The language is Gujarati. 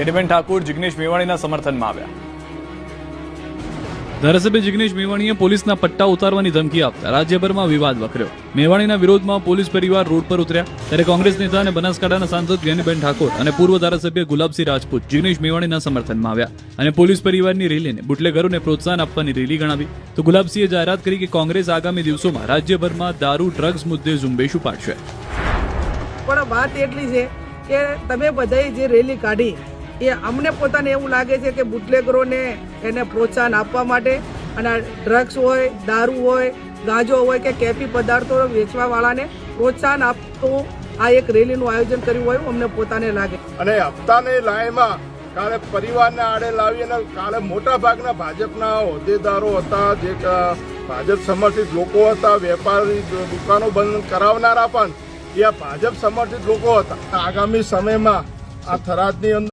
ગેનીબેન ઠાકુર જિગ્નેશ મેવાણીના સમર્થનમાં આવ્યા. ધારાસભ્ય જિગ્નેશ મેવાણીએ પોલીસના પટ્ટા ઉતારવાની ધમકી આપતા રાજ્યભરમાં વિવાદ વકર્યો. મેવાણીના વિરોધમાં પોલીસ પરિવાર રોડ પર ઉતર્યા. ત્યારે કોંગ્રેસ નેતા અને બનાસકાંઠાના સાંસદ જ્ઞાનીબેન ઠાકોર અને પૂર્વ ધારાસભ્ય ગુલાબસિંહ રાજપૂત જિગ્નેશ મેવાણીના સમર્થનમાં આવ્યા અને પોલીસ પરિવારની રેલીને બુટલેગરોને પ્રોત્સાહન આપવાની રેલી ગણાવી. તો ગુલાબસિંહે જાહેરાત કરી કે કોંગ્રેસ આગામી દિવસોમાં રાજ્યભરમાં દારૂ ડ્રગ્સ મુદ્દે ઝુંબેશ ઉપાડશે. પણ વાત એટલી છે કે તમે બધાએ જે રેલી કાઢી એ અમને પોતાને એવું લાગે છે કે બુટલેગરોને એને પ્રોત્સાહન આપવા માટે અને ડ્રગ્સ હોય, દારૂ હોય, ગાંજો હોય કે કેફી પદાર્થો વેચવાવાળાને પ્રોત્સાહન આપતું આ એક રેલીનું આયોજન કર્યું હોય અમને પોતાને લાગે. અને હપ્તાની લાઈનમાં કાલે પરિવારને આડે લાવી અને કાલે મોટા ભાગના ભાજપના હોદ્દેદારો હતા, જે ભાજપ સમર્થિત લોકો હતા, વેપારી દુકાનો બંધ કરાવનારા પણ એ ભાજપ સમર્થિત લોકો હતા. આગામી સમયમાં આ થરાદની અંદર